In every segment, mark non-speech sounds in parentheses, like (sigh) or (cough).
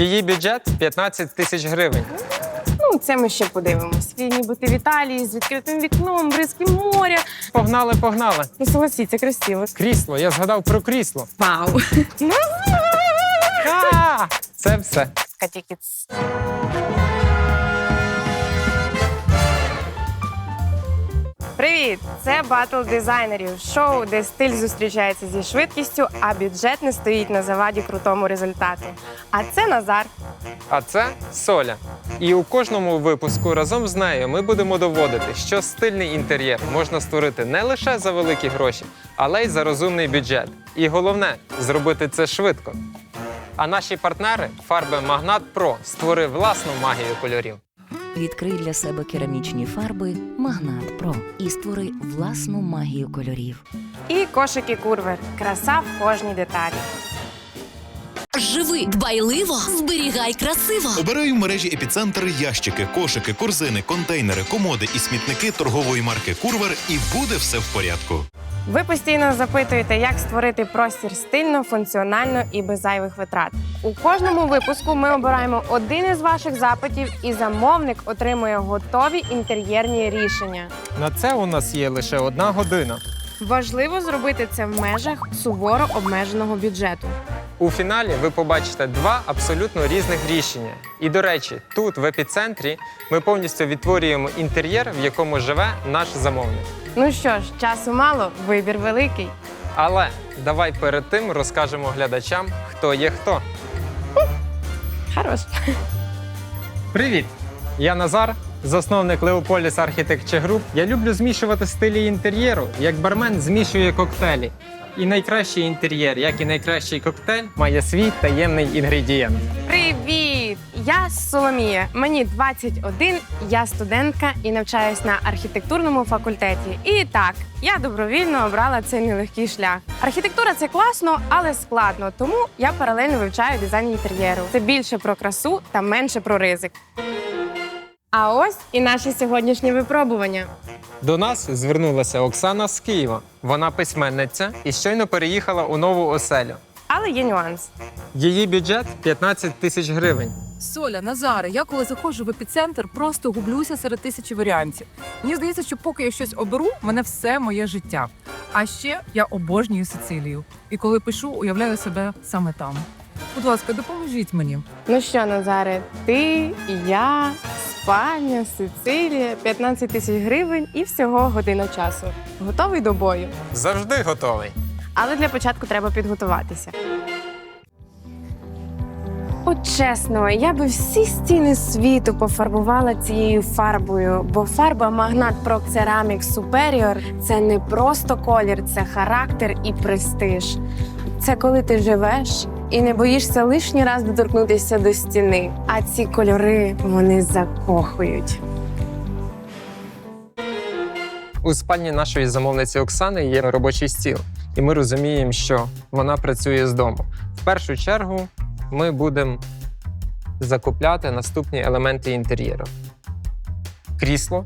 Її бюджет 15 тисяч гривень. Ну, це ми ще подивимось. Він нібито в Італії з відкритим вікном, бризки моря. Погнали, погнали. Ну, согласіться, красиво. Крісло, я згадав про крісло. Вау! Це все. Катікіц. Привіт! Це батл дизайнерів, шоу, де стиль зустрічається зі швидкістю, а бюджет не стоїть на заваді крутому результату. А це Назар. А це Соля. І у кожному випуску разом з нею ми будемо доводити, що стильний інтер'єр можна створити не лише за великі гроші, але й за розумний бюджет. І головне зробити це швидко. А наші партнери фарби Магнат Pro створив власну магію кольорів. Відкрий для себе керамічні фарби Магнат Про і створи власну магію кольорів. І кошики курвер. Краса в кожній деталі. Живи дбайливо, зберігай красиво. Обирай у мережі епіцентр ящики, кошики, корзини, контейнери, комоди і смітники торгової марки Курвер, і буде все в порядку. Ви постійно запитуєте, як створити простір стильно, функціонально і без зайвих витрат. У кожному випуску ми обираємо один із ваших запитів, і замовник отримує готові інтер'єрні рішення. На це у нас є лише одна година. Важливо зробити це в межах суворо обмеженого бюджету. У фіналі ви побачите два абсолютно різних рішення. І до речі, тут в епіцентрі ми повністю відтворюємо інтер'єр, в якому живе наш замовник. Ну що ж, часу мало, вибір великий. Але давай перед тим розкажемо глядачам, хто є хто. Хорош. Привіт! Я Назар, засновник Леополіс Architecture Group. Я люблю змішувати стилі інтер'єру, як бармен змішує коктейлі. І найкращий інтер'єр, як і найкращий коктейль, має свій таємний інгредієнт. Привіт! Я Соломія. Мені 21, я студентка і навчаюсь на архітектурному факультеті. І так, я добровільно обрала цей нелегкий шлях. Архітектура це класно, але складно, тому я паралельно вивчаю дизайн інтер'єру. Це більше про красу та менше про ризик. А ось і наші сьогоднішні випробування. До нас звернулася Оксана з Києва. Вона письменниця і щойно переїхала у нову оселю. Але є нюанс. Її бюджет 15 тисяч гривень. Соля, Назаре, я коли заходжу в епіцентр, просто гублюся серед тисячі варіантів. Мені здається, що поки я щось оберу, в мене все моє життя. А ще я обожнюю Сицилію. І коли пишу, уявляю себе саме там. Будь ласка, допоможіть мені. Ну що, Назаре, ти, я, спальня, Сицилія, 15 тисяч гривень і всього година часу. Готовий до бою. Завжди готовий. Але для початку треба підготуватися. От чесно, я би всі стіни світу пофарбувала цією фарбою, бо фарба Магнат Pro Ceramic Superior – це не просто колір, це характер і престиж. Це коли ти живеш і не боїшся лишній раз доторкнутися до стіни. А ці кольори вони закохують. У спальні нашої замовниці Оксани є робочий стіл, і ми розуміємо, що вона працює з дому. В першу чергу ми будемо закупляти наступні елементи інтер'єру: крісло,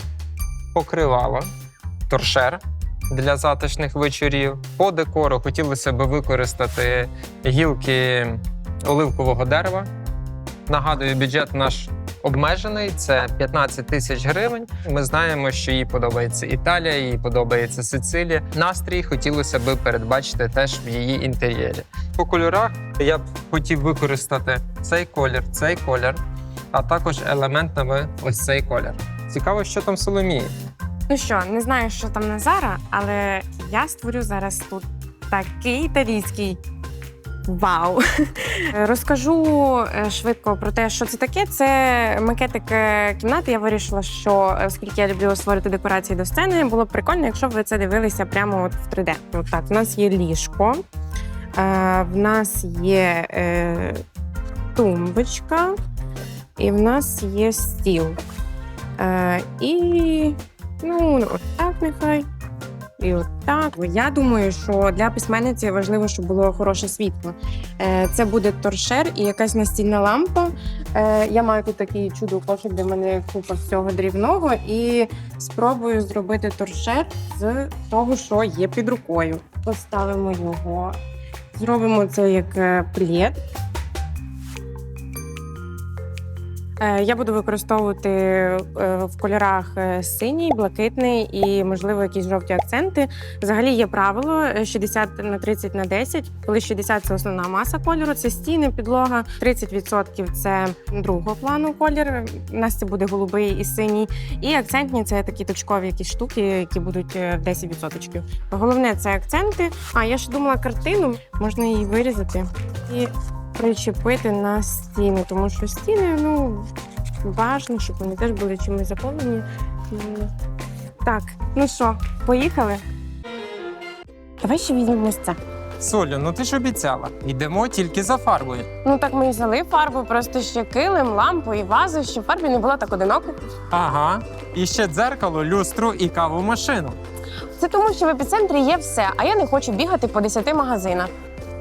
покривало, торшер для затишних вечорів. По декору хотілося б використати гілки оливкового дерева. Нагадую, бюджет наш обмежений це 15 тисяч гривень. Ми знаємо, що їй подобається Італія, їй подобається Сицилія. Настрій хотілося б передбачити теж в її інтер'єрі. По кольорах я б хотів використати цей колір, цей колір, а також елементами ось цей колір. Цікаво, що там Соломії. Ну що, не знаю, що там Назара, але я створю зараз тут такий італійський. Вау! (laughs) Розкажу е, швидко про те, що це таке. Це макетик е, кімнати. Я вирішила, що е, оскільки я люблю створити декорації до сцени, було б прикольно, якщо ви це дивилися прямо от в 3D. От так, у нас є ліжко, в нас є тумбочка, і в нас є стіл. І Ну, от так нехай. І от так. Я думаю, що для письменниці важливо, щоб було хороше світло. Е, Це буде торшер і якась настільна лампа. Е, Я маю тут такий чудо кошик, де в мене купа всього дрібного, і спробую зробити торшер з того, що є під рукою. Поставимо його, зробимо це як е, плед. Я буду використовувати е, в кольорах е, синій, блакитний і, можливо, якісь жовті акценти. Взагалі є правило е, 60 на 30 на 10. Коли 60 – це основна маса кольору, це стіни, підлога, 30% – це другого плану колір. У нас це буде голубий і синій. І акцентні це такі точкові якісь штуки, які будуть е, в 10%. Головне це акценти. А я ще думала картину, можна її вирізати і причепити на стіни, тому що стіни, ну важно, щоб вони теж були чимось заповнені. Так, ну що, поїхали? Давай ще візьмемо ось це. Солю, ну ти ж обіцяла. Йдемо тільки за фарбою. Ну так ми і взяли фарбу, просто ще килим, лампу і вазу, щоб фарбі не було так одиноко. Ага. І ще дзеркало, люстру і каву машину. Це тому, що в епіцентрі є все, а я не хочу бігати по 10 магазинах.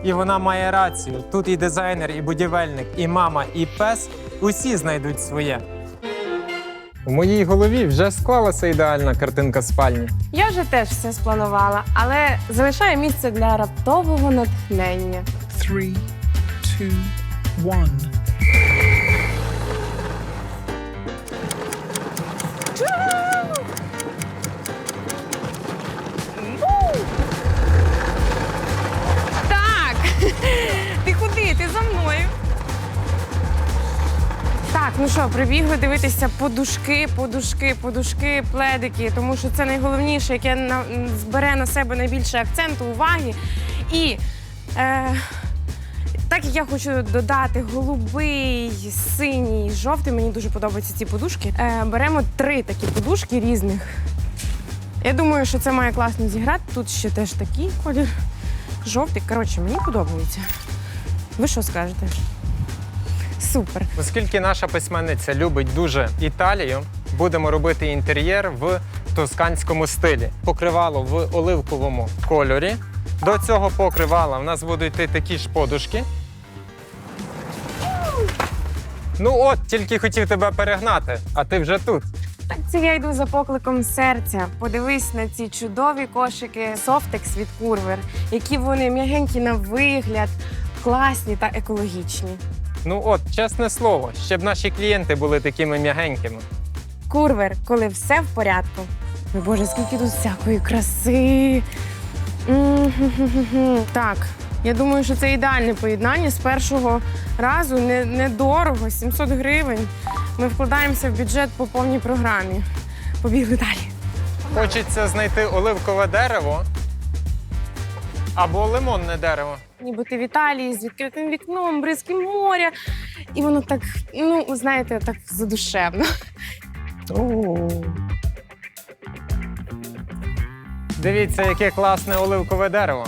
І вона має рацію. Тут і дизайнер, і будівельник, і мама, і пес усі знайдуть своє. У моїй голові вже склалася ідеальна картинка спальні. Я вже теж все спланувала, але залишаю місце для раптового натхнення. three, two, one. Так, ну що, прибігли дивитися подушки, подушки, подушки, пледики, тому що це найголовніше, яке на, збере на себе найбільше акценту, уваги. І е, так як я хочу додати голубий, синій, жовтий, мені дуже подобаються ці подушки. Е, беремо три такі подушки різних. Я думаю, що це має класно зіграти. Тут ще теж такий колір. Жовтий. Коротше, мені подобається. Ви що скажете? Супер. Оскільки наша письменниця любить дуже Італію, будемо робити інтер'єр в тосканському стилі. Покривало в оливковому кольорі. До цього покривала в нас будуть йти такі ж подушки. Ну от, тільки хотів тебе перегнати, а ти вже тут. Так це я йду за покликом серця. Подивись на ці чудові кошики Softex від Курвер, які вони м'ягенькі на вигляд, класні та екологічні. Ну от, чесне слово, щоб наші клієнти були такими м'ягенькими. Курвер, коли все в порядку. Ой, Боже, скільки тут всякої краси. М-м-м-м-м. Так, я думаю, що це ідеальне поєднання з першого разу. Не- Недорого, 700 гривень. Ми вкладаємося в бюджет по повній програмі. Побігли далі. Хочеться знайти оливкове дерево або лимонне дерево. Ніби ти в Італії з відкритим вікном, бризки моря. І воно так, ну, знаєте, так задушевно. Дивіться, яке класне оливкове дерево.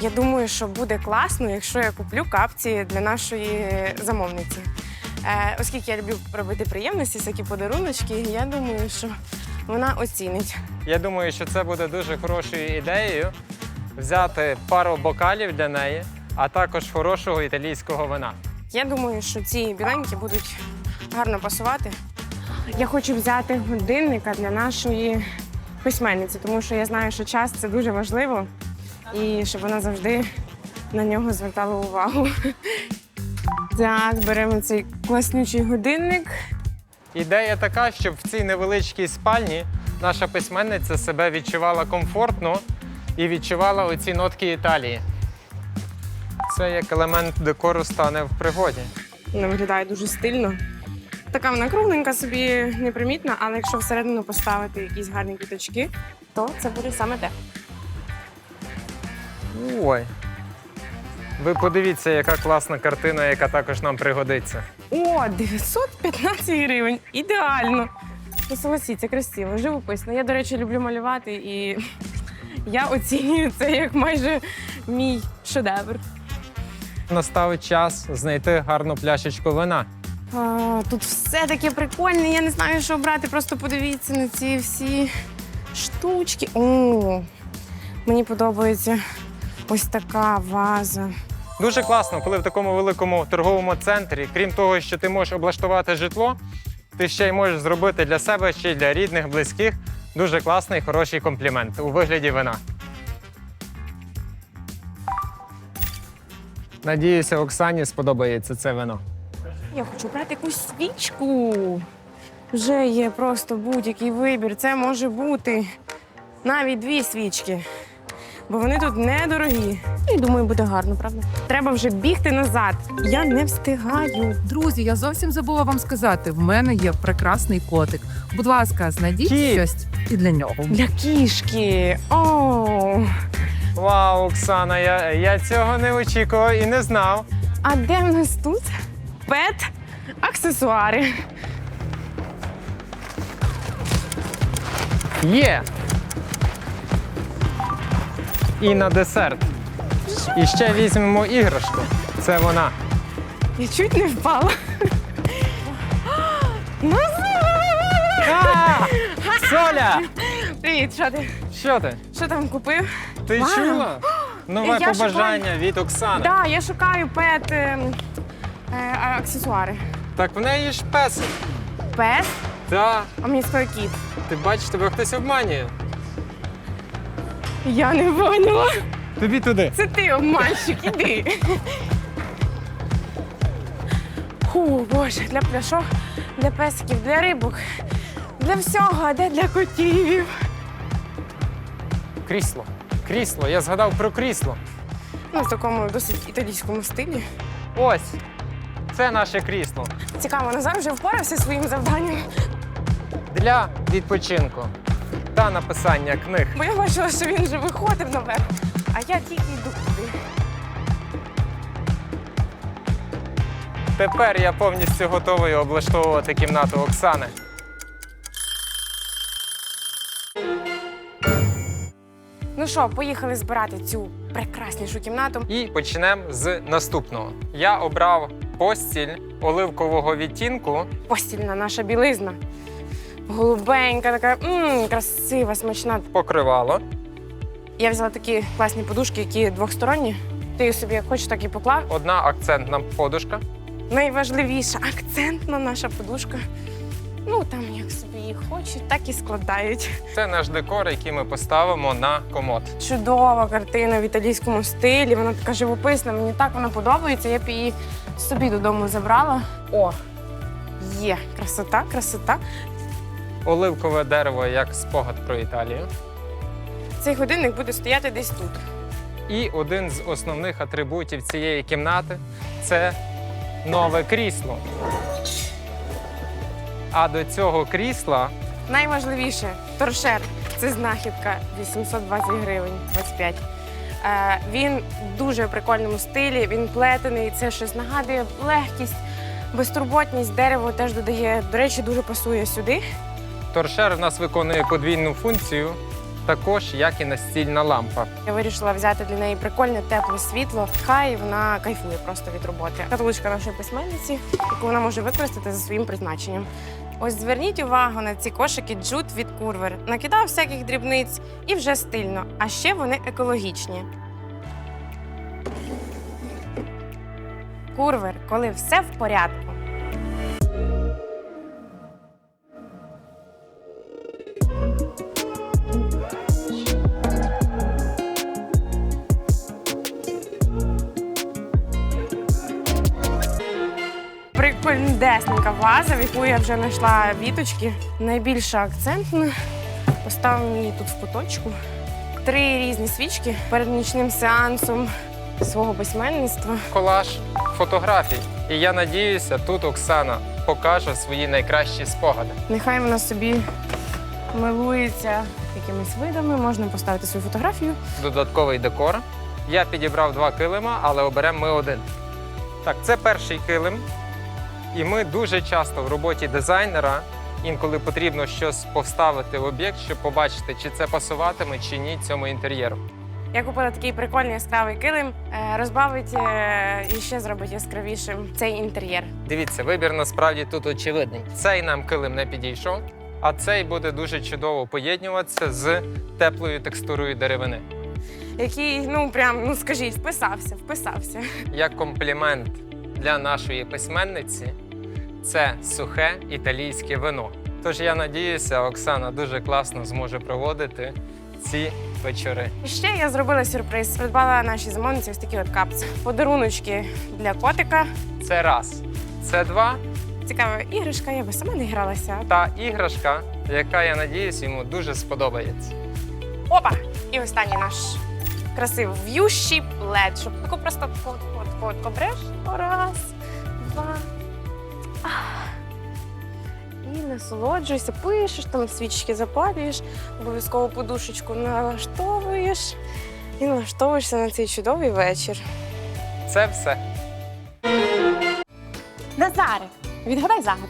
Я думаю, що буде класно, якщо я куплю капці для нашої замовниці. Е, оскільки я люблю робити приємності, всякі подаруночки, я думаю, що вона оцінить. Я думаю, що це буде дуже хорошою ідеєю взяти пару бокалів для неї, а також хорошого італійського вина. Я думаю, що ці біленькі будуть гарно пасувати. Я хочу взяти годинника для нашої письменниці, тому що я знаю, що час це дуже важливо, і щоб вона завжди на нього звертала увагу. Так, беремо цей класнючий годинник. Ідея така, щоб в цій невеличкій спальні наша письменниця себе відчувала комфортно і відчувала оці нотки Італії. Це як елемент декору стане в пригоді. Вона виглядає дуже стильно. Така вона кругленька собі непримітна, але якщо всередину поставити якісь гарні квіточки, то це буде саме те. Ой. Ви подивіться, яка класна картина, яка також нам пригодиться. О, 915 гривень. Ідеально. Ну, согласіться, красиво, живописно. Я, до речі, люблю малювати і я оцінюю це як майже мій шедевр. Настав час знайти гарну пляшечку вина. А, тут все таке прикольне, я не знаю, що обрати. Просто подивіться на ці всі штучки. О, мені подобається ось така ваза. Дуже класно, коли в такому великому торговому центрі, крім того, що ти можеш облаштувати житло, ти ще й можеш зробити для себе чи для рідних, близьких дуже класний, хороший комплімент у вигляді вина. Надіюся, Оксані сподобається це вино. Я хочу брати якусь свічку. Вже є просто будь-який вибір. Це може бути навіть дві свічки. Бо вони тут недорогі. І думаю, буде гарно, правда? Треба вже бігти назад. Я не встигаю. Друзі, я зовсім забула вам сказати: в мене є прекрасний котик. Будь ласка, знайдіть Кіт. щось і для нього. Для кішки. О, Вау, Оксана, я, я цього не очікував і не знав. а де в нас тут? Пет, аксесуари. Є! І на десерт. І ще візьмемо іграшку. Це вона. Я чуть не впала. А! Соля! Привіт, що ти? Що ти? Що там купив? Ти Вау! чула? Нове Я побажання від Оксани. Так, да, я шукаю пет ем, е, аксесуари. Так в неї ж песик. Пес, Так, а мені сказав кіт. ти бачиш, тебе хтось обманює. Я не поняла. Тобі туди. Це ти, обманщик, іди. Фу, боже, для пляшок, для песиків, для рибок, для всього, а де для котів. Крісло. Крісло. Я згадав про крісло. Ну, в такому досить італійському стилі. Ось. Це наше крісло. Цікаво, Назар вже впорався зі своїм завданням, Для відпочинку та написання книг. бо я бачила, що він вже виходив наверх, а я тільки йду туди. Тепер я повністю готовий облаштовувати кімнату Оксани. Ну що, поїхали збирати цю прекраснішу кімнату. І почнемо з наступного. Я обрав постіль оливкового відтінку. Постільна наша білизна. Голубенька, така м, красива, смачна. Покривало. Я взяла такі класні подушки, які двохсторонні. Ти їх собі як хочеш, так і поклав. Одна акцентна подушка. Найважливіша акцентна наша подушка. Ну там як собі їх хочуть, так і складають. Це наш декор, який ми поставимо на комод. Чудова картина в італійському стилі. Вона така живописна. Мені так вона подобається. Я б її собі додому забрала. О, є красота, красота. Оливкове дерево як спогад про Італію. Цей годинник буде стояти десь тут. І один з основних атрибутів цієї кімнати це нове крісло. А до цього крісла Найважливіше торшер. Це знахідка 820 гривень, 25. Е, він дуже в прикольному стилі, він плетений. Це щось нагадує легкість, безтурботність. Дерево теж додає. До речі, дуже пасує сюди. Торшер в нас виконує подвійну функцію, також як і настільна лампа. Я вирішила взяти для неї прикольне тепле світло. Хай вона кайфує просто від роботи. Католичка нашої письменниці, яку вона може використати за своїм призначенням. Ось зверніть увагу на ці кошики джут від курвер. Накидав всяких дрібниць і вже стильно. А ще вони екологічні. Курвер, коли все в порядку. Прикольнесенька ваза, в яку я вже знайшла віточки. Найбільша акцентна. Поставимо її тут в куточку. Три різні свічки перед нічним сеансом свого письменництва. Колаж фотографій. І я надіюся, тут Оксана покаже свої найкращі спогади. Нехай вона собі милується якимись видами, можна поставити свою фотографію. Додатковий декор. Я підібрав два килима, але оберемо ми один. Так, це перший килим. І ми дуже часто в роботі дизайнера інколи потрібно щось поставити в об'єкт, щоб побачити, чи це пасуватиме, чи ні цьому інтер'єру. Я купила такий прикольний яскравий килим, е, розбавить е, і ще зробить яскравішим цей інтер'єр. Дивіться, вибір насправді тут очевидний. Цей нам килим не підійшов, а цей буде дуже чудово поєднуватися з теплою текстурою деревини. Який, ну прям, ну скажіть, вписався, вписався. Як комплімент для нашої письменниці, це сухе італійське вино. Тож я надіюся, Оксана дуже класно зможе проводити ці вечори. І ще я зробила сюрприз. Придбала нашій замовниці ось такі от капці. Подаруночки для котика. Це раз. Це два Цікава іграшка, я би сама не гралася. та іграшка, яка, я надіюсь, йому дуже сподобається. Опа! І останній наш красивий в'ющий плед, щоб тако просто кот, кот. Раз, два. І насолоджуйся, пишеш, там свічки запалюєш, обов'язково подушечку налаштовуєш і налаштовуєшся на цей чудовий вечір. Це все. Назаре, відгадай загадку.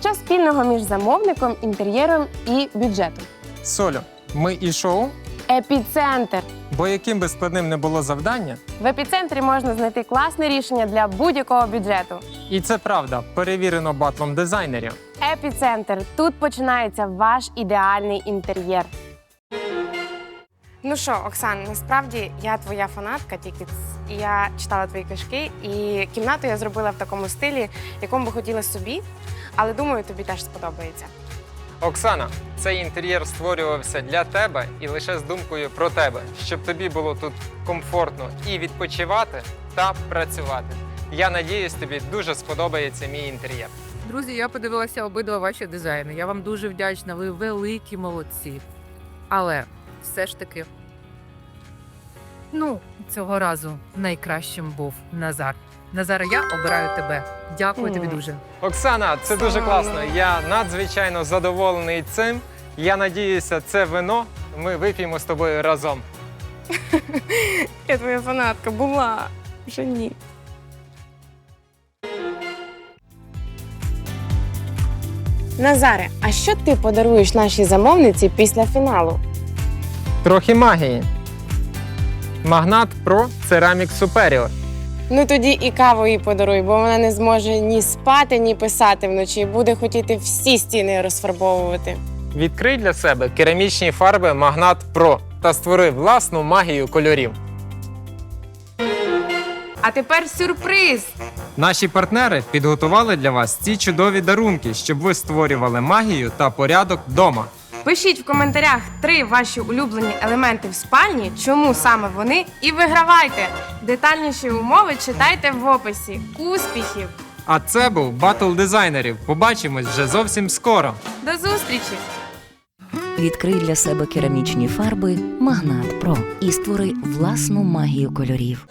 Що спільного між замовником, інтер'єром і бюджетом? Солю, ми і шоу, Епіцентр. бо яким би складним не було завдання, В епіцентрі можна знайти класне рішення для будь-якого бюджету. і це правда, перевірено батлом дизайнерів. Епіцентр. Тут починається ваш ідеальний інтер'єр. Ну що, Оксан, насправді я твоя фанатка, тільки ц- я читала твої книжки, і кімнату я зробила в такому стилі, якому би хотіла собі, але думаю, тобі теж сподобається. Оксана, цей інтер'єр створювався для тебе і лише з думкою про тебе, щоб тобі було тут комфортно і відпочивати та працювати. Я надіюсь, тобі дуже сподобається мій інтер'єр. Друзі, я подивилася обидва ваші дизайни. Я вам дуже вдячна. Ви великі молодці. Але все ж таки, ну, цього разу найкращим був Назар. Назар, я обираю тебе. Дякую тобі дуже. Оксана, це дуже класно. Я надзвичайно задоволений цим. Я надіюся, це вино ми вип'ємо з тобою разом. (laughs) Я твоя фанатка була. Вже ні. Назаре, а що ти подаруєш нашій замовниці після фіналу? Трохи магії. Магнат Pro Ceramic Superior. Ну тоді і каву їй подаруй, бо вона не зможе ні спати, ні писати вночі. Буде хотіти всі стіни розфарбовувати. Відкрий для себе керамічні фарби Магнат Pro та створи власну магію кольорів. А тепер сюрприз! Наші партнери підготували для вас ці чудові дарунки, щоб ви створювали магію та порядок вдома. Пишіть в коментарях три ваші улюблені елементи в спальні, чому саме вони, і вигравайте. Детальніші умови читайте в описі. Успіхів! А це був батл дизайнерів. Побачимось вже зовсім скоро. До зустрічі! Відкрий для себе керамічні фарби Магнат Про і створи власну магію кольорів.